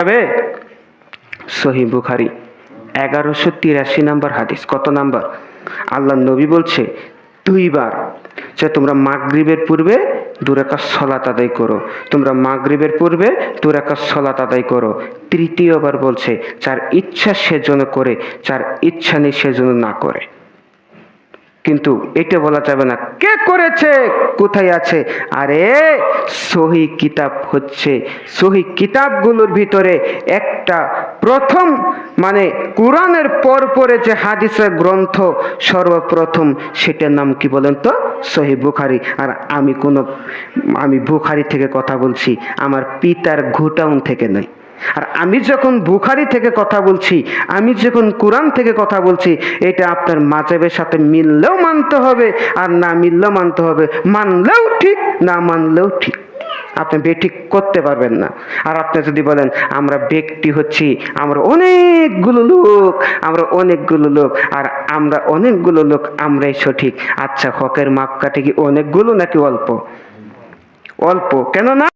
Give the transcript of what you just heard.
যাবে সহি বুখারি, এগারোশো তিরাশি নম্বর হাদিস। কত নাম্বার? আল্লাহ নবী বলছে, দুইবার। যে তোমরা মাগরিবের পূর্বে দুরাকা সলাত আদায় করো। তোমরা মাগরিবের পূর্বে দুরাকা সলাত আদায় করো। তৃতীয়বার বলছে, যার ইচ্ছা সেজন্য করে, যার ইচ্ছা নেই সেজন্য না করে। কিন্তু এটা বলা যাবে না। কে করেছে? কোথায় আছে? আরে, সহি কিতাব হচ্ছে, সহি কিতাবগুলোর ভিতরে একটা প্রথম মানে কোরআনের পর পরে যে হাদিসের গ্রন্থ সর্বপ্রথম, সেটার নাম কি বলেন তো? সহি বুখারি। আর আমি কোনো, আমি বুখারি থেকে কথা বলছি, আমার পিতার ঘুটাউন থেকে নয়। আর আমি যখন বুখারি থেকে কথা বলছি, আমি যখন কোরআন থেকে কথা বলছি, এটা আপনার মাজাবের সাথে মিললেও মানতে হবে আর না মিললেও মানতে হবে। মানলেও ঠিক, না মানলেও ঠিক। আপনি বেঠিক করতে পারবেন না। আর আপনি যদি বলেন, আমরা ব্যক্তি হচ্ছি, আমরা অনেকগুলো লোক, আমরা অনেকগুলো লোক, আর আমরা অনেকগুলো লোক, আমরাই সঠিক। আচ্ছা হকের মাপকাঠি কি অনেকগুলো নাকি অল্প? অল্প। কেন না